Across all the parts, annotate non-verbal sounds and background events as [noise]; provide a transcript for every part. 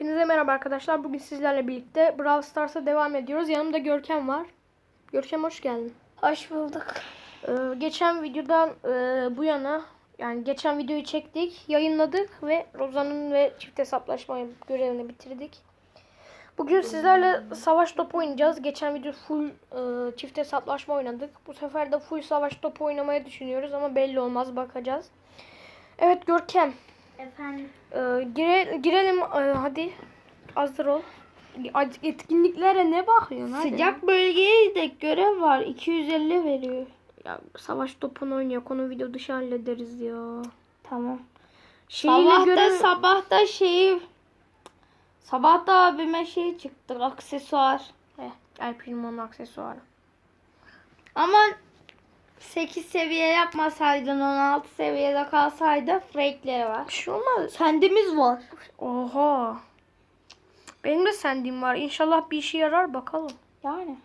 Hepinize merhaba arkadaşlar. Bugün sizlerle birlikte Brawl Stars'a devam ediyoruz. Yanımda Görkem var. Görkem hoş geldin. Hoş bulduk. Ee, geçen videodan e, bu yana yani geçen videoyu çektik, yayınladık ve Rozan'ın ve çift hesaplaşma görevini bitirdik. Bugün sizlerle savaş topu oynayacağız. Geçen video full e, çift hesaplaşma oynadık. Bu sefer de full savaş topu oynamayı düşünüyoruz ama belli olmaz bakacağız. Evet Görkem, Efendim. Ee, gire, girelim ee, hadi. Hazır ol. Etkinliklere ne bakıyorsun hadi. Sıcak bölgeye de görev var. 250 veriyor. Ya, savaş topunu oynuyor. Konu video dışı hallederiz ya. Tamam. Şeyle Sabahta görev... sabahta şeyi Sabahta abime şey çıktı aksesuar. Heh, El Primo'nun aksesuarı. Ama 8 seviye yapmasaydın 16 seviyede kalsaydı fake'leri var. Bir şey olmaz. Kendimiz var. Oha. Benim de sendim var. İnşallah bir işe yarar bakalım. Yani.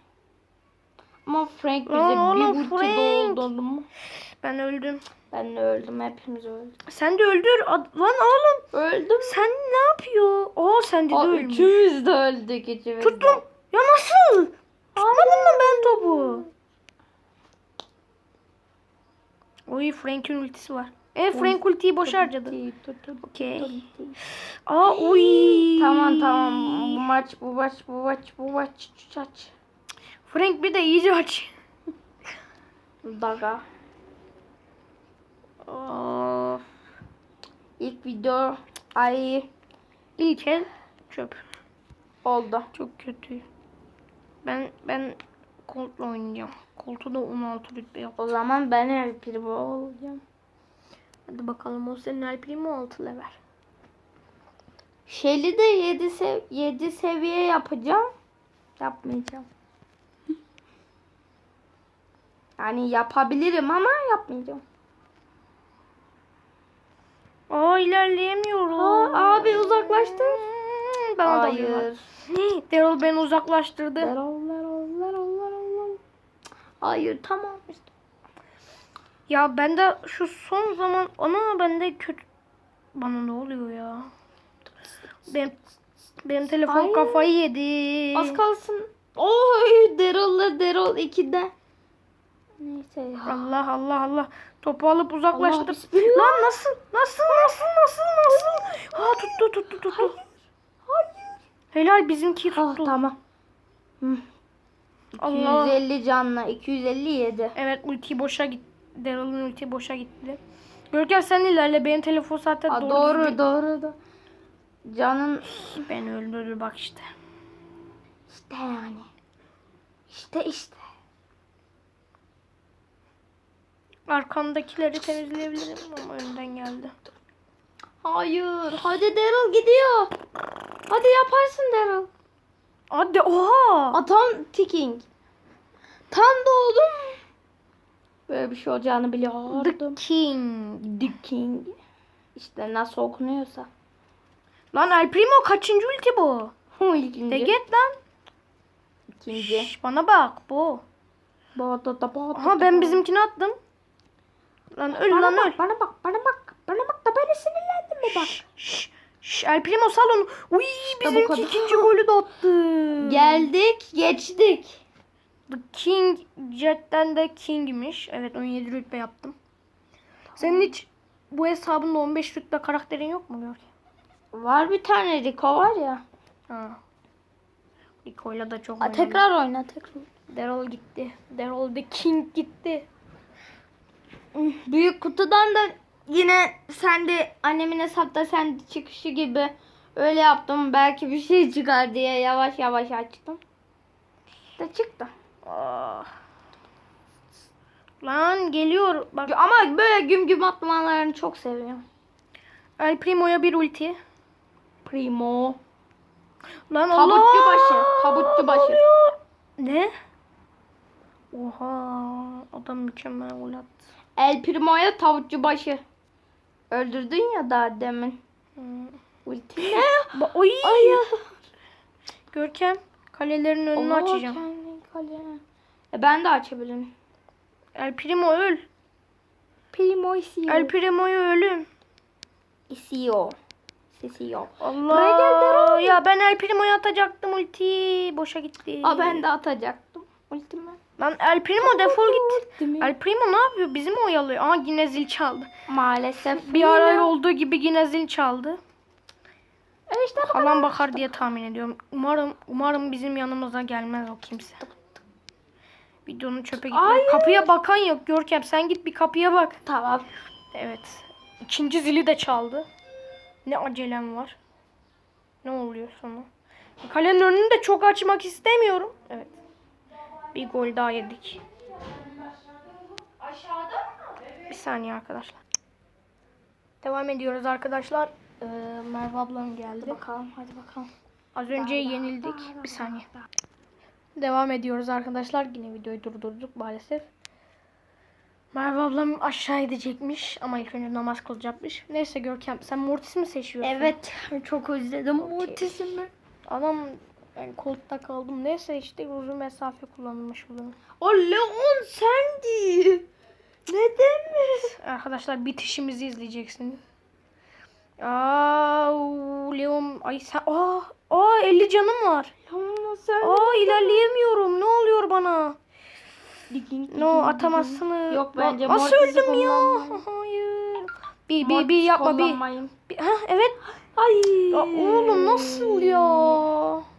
Ama Frank bize Lan bir ulti Frank. doldurdu mu? Ben öldüm. Ben de öldüm. Hepimiz öldük. Sen de öldür. Ad- Lan oğlum. Öldüm. Sen ne yapıyor? Oo sen de, Aa, de ölmüş. üçümüz de öldük. Üçümüz de. Tuttum. Ya nasıl? Tutmadın mı ben topu? Oy Frank'in ultisi var. E Frank ultiyi boş harcadı. Okey. Aa oy. Tamam tamam. Bu maç bu maç bu maç bu maç çaç. Frank bir de iyice aç. Daga. Of. İlk video ay İlk el çöp. oldu. Çok kötü. Ben ben Colt'la oynayacağım. Colt'u da 16 rütbe yap. O zaman ben el primo olacağım. Hadi bakalım o senin El Primo 6 level. Shelly de 7 sev 7 seviye yapacağım. Yapmayacağım. [laughs] Yani yapabilirim ama yapmayacağım. Aa ilerleyemiyorum. Aa, abi uzaklaştı. Hmm, Bana da Hayır. Hayır. [laughs] Daryl beni uzaklaştırdı. Lerol. Hayır tamam işte. Ya ben de şu son zaman ana bende kötü bana ne oluyor ya? Benim benim telefon Hayır. kafayı yedi. Az kalsın. Oy Derol'la Derol 2'de. Neyse ya. Allah Allah Allah. Topu alıp bismillah. Lan nasıl? Nasıl? Nasıl? Nasıl? Nasıl? Ha tuttu tuttu tuttu. Hayır. Helal bizimki Ah, tuttu. tamam. Hı. Allah. 250 canla 257. Evet ulti boşa gitti. Daryl'ın ulti boşa gitti. Görkem sen ilerle. Benim telefon zaten Aa, doğru. doğru doğru da. Canın Beni öldürdü bak işte. işte yani. İşte işte. Arkamdakileri temizleyebilirim ama önden geldi. Hayır. Hadi Daryl gidiyor. Hadi yaparsın Daryl. Hadi oha. Aa, tam ticking. Tam doğdum. Böyle bir şey olacağını biliyordum. The King. The King. İşte nasıl okunuyorsa. Lan El Primo kaçıncı ulti bu? [laughs] İkinci. De git lan. İkinci. Şş, bana bak bu. Bada da bada Aha ben bizimkini attım. Lan öl Bana lan öl. bak, bana bak, bana bak. Bana bak da beni sinirlendim mi bak. Şş, şş, şş, El Primo sal onu. Uy bizimki kadar. ikinci golü de attı. [laughs] Geldik, geçtik. The King Jet'ten de King'miş. Evet 17 rütbe yaptım. Senin hiç bu hesabında 15 rütbe karakterin yok mu Görkem? Var bir tane Rico var ya. Ha. Rico'yla da çok Aa, oynadım. tekrar oyna tekrar. Daryl gitti. Daryl the King gitti. Büyük kutudan da yine sen de annemin hesapta sen de çıkışı gibi öyle yaptım. Belki bir şey çıkar diye yavaş yavaş açtım. Da çıktı. Ah. Lan geliyor. Bak Ama böyle güm güm atlamalarını çok seviyorum. El Primo'ya bir ulti. Primo. Lan Tabutçu Allah! başı, tabutçu başı. Ne oluyor? Ne? Oha. Adam mükemmel gol attı. El Primo'ya tavukçu başı. Öldürdün ya daha demin. Hmm. Ulti ne? [laughs] Ba- Oy. Ay. Görkem kalelerin önünü Oo, açacağım. kendi kale. E ben de açabilirim. El Primo öl. Primo isiyor. El Primo'yu ölüm. isiyor. Sesi yok. Allah. Gel. Ya ben El Primo'yu atacaktım ulti. Boşa gitti. Aa ben de atacaktım. Ultimi. Lan El Primo defol git. El Primo ne yapıyor? Bizi mi oyalıyor? Aa yine zil çaldı. Maalesef. Bir ara olduğu gibi yine zil çaldı. Evet işte Halam bakar diye tahmin ediyorum. Umarım umarım bizim yanımıza gelmez o kimse. Videonun çöpe. Hayır. Kapıya bakan yok Görkem. Sen git bir kapıya bak. Tamam. Evet. İkinci zili de çaldı. Ne acelem var. Ne oluyor sonra? Kalenin önünü de çok açmak istemiyorum. Evet. Bir gol daha yedik. Bir saniye arkadaşlar. Devam ediyoruz arkadaşlar. Ee, Merve ablam geldi. Bakalım hadi bakalım. Az önce yenildik. Bir saniye. Devam ediyoruz arkadaşlar. Yine videoyu durdurduk maalesef. Merve ablam aşağı gidecekmiş ama ilk önce namaz kılacakmış. Neyse Görkem sen Mortis mi seçiyorsun? Evet çok özledim Mortis'imi. Adam ben koltukta kaldım. Neyse işte uzun mesafe kullanılmış bunu. O Leon sendi. Neden mi? Arkadaşlar bitişimizi izleyeceksiniz. Aa, Leon ay sen aa, aa 50 canım var. Leon sen. Aa ilerleyemiyorum. Ne oluyor bana? No atamazsınız. Yok bence Nasıl öldüm ya? Hayır. Bir bir bir yapma bir. bir. Ha evet. Ay. Ya oğlum nasıl ya?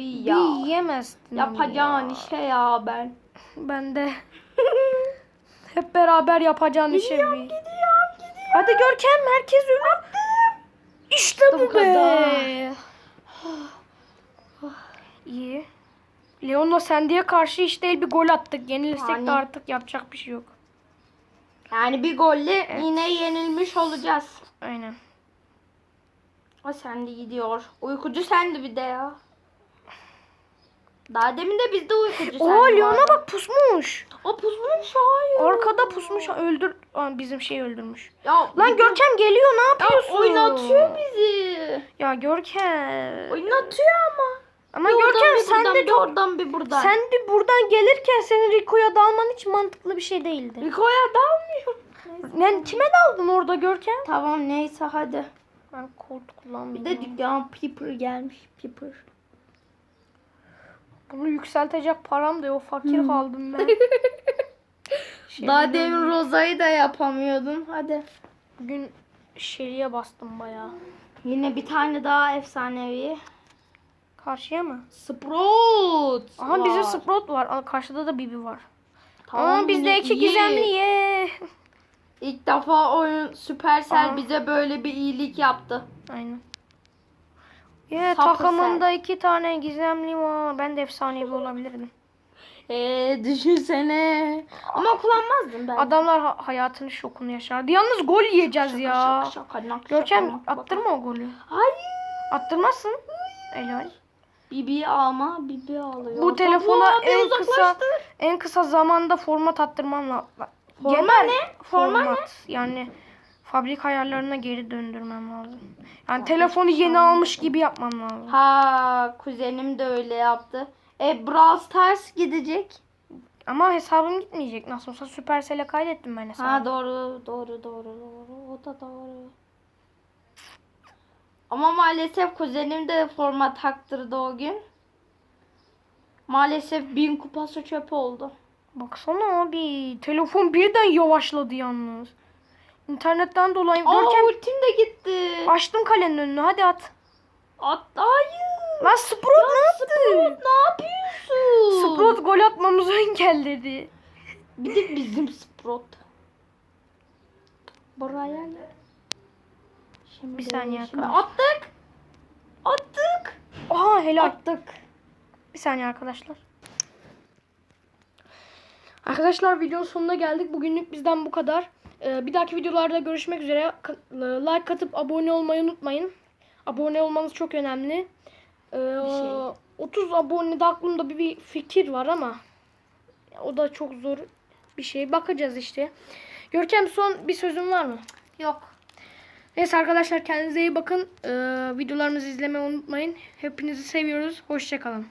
Bir ya. Bir yiyemezsin. Yapacağın ya. işe ya ben. Ben de. [laughs] Hep beraber yapacağın işe bir. Gidiyorum gidiyorum. Hadi Görkem herkes ölür. İşte bu, Bu be. İyi. Leon'la Sandy'ye karşı işte bir gol attık. Yenilirsek Yani. de artık yapacak bir şey yok. Yani bir golle yine yenilmiş olacağız. Aynen. O sendi gidiyor. Uykucu sendi bir de ya. Daha demin de bizde uykucu. Oo Leon'a bak pusmuş. O pusmuş hayır. Arkada pusmuş. Öldür. Aa, bizim şeyi öldürmüş. Ya Lan Görkem geliyor ne ya yapıyorsun? oynatıyor bizi. Ya Görkem. Oynatıyor ama. Ama Bir Görkem bir sen buradan, de bir çok... oradan bir buradan. Sen de buradan gelirken senin Rico'ya dalman hiç mantıklı bir şey değildi. Rico'ya dalmıyor. Yani kime daldın orada Görkem? Tamam neyse hadi. Ben Bir kullanmıyorum. de dükkan Piper gelmiş. Piper. Bunu yükseltecek param da yok. Fakir Hmm. kaldım ben. [laughs] Şey Daha demin Roza'yı da yapamıyordun. Hadi. Bugün şeriye bastım bayağı. Yine bir tane daha efsanevi. Karşıya mı? Sprout. Aha bizim var. Sprout var. Aa, karşıda da Bibi var. Tamam, Aa, bizde iki iyi. gizemli ye. İlk defa oyun Supercell Aha. bize böyle bir iyilik yaptı. Aynen. Ye Sapı takımında iki tane gizemli var. Ben de efsanevi olabilirdim. Eee düşünsene. Ama kullanmazdım ben. Adamlar ha- hayatının şokunu yaşardı. Yalnız gol yiyeceğiz ya. Şaka, şaka, nak, Görkem şaka, nak, bak. attırma o golü. Hayır. Attırmazsın. Helal. Bibi alma, Bibi alıyor. Bu telefona Tabii, en kısa en kısa zamanda format attırmam lazım. Forma Genel ne? Forma ne? format. Yani fabrika ayarlarına geri döndürmem lazım. Yani telefonu yeni almış gibi yapmam lazım. Ha, kuzenim de öyle yaptı. E Brawl Stars gidecek. Ama hesabım gitmeyecek. Nasıl olsa Supercell'e kaydettim ben hesabı. Ha doğru, doğru, doğru, doğru. O da doğru. Ama maalesef kuzenim de forma taktırdı o gün. Maalesef bin kupası çöp oldu. Baksana abi. Telefon birden yavaşladı yalnız. İnternetten dolayı. Aa Görkem ultim de gitti. açtım kalenin önünü. Hadi at. At, hayır. Lan Sprout ne yaptı? Sprout ne yapıyorsun? Sprout gol atmamızı [laughs] engelledi. Bir de bizim Sprout. Buraya gel. Şimdi, Bir saniye şimdi arkadaşlar. attık. Attık. Aha helal. Attık. Bir saniye arkadaşlar. Arkadaşlar videonun sonuna geldik. Bugünlük bizden bu kadar. Ee, bir dahaki videolarda görüşmek üzere. Ka- Like atıp abone olmayı unutmayın. Abone olmanız çok önemli. Ee, şey. 30 abonede aklımda bir, bir fikir var ama o da çok zor bir şey. Bakacağız işte. Görkem son bir sözün var mı? Yok. Neyse arkadaşlar kendinize iyi bakın. Ee, videolarımızı izlemeyi unutmayın. Hepinizi seviyoruz. Hoşçakalın.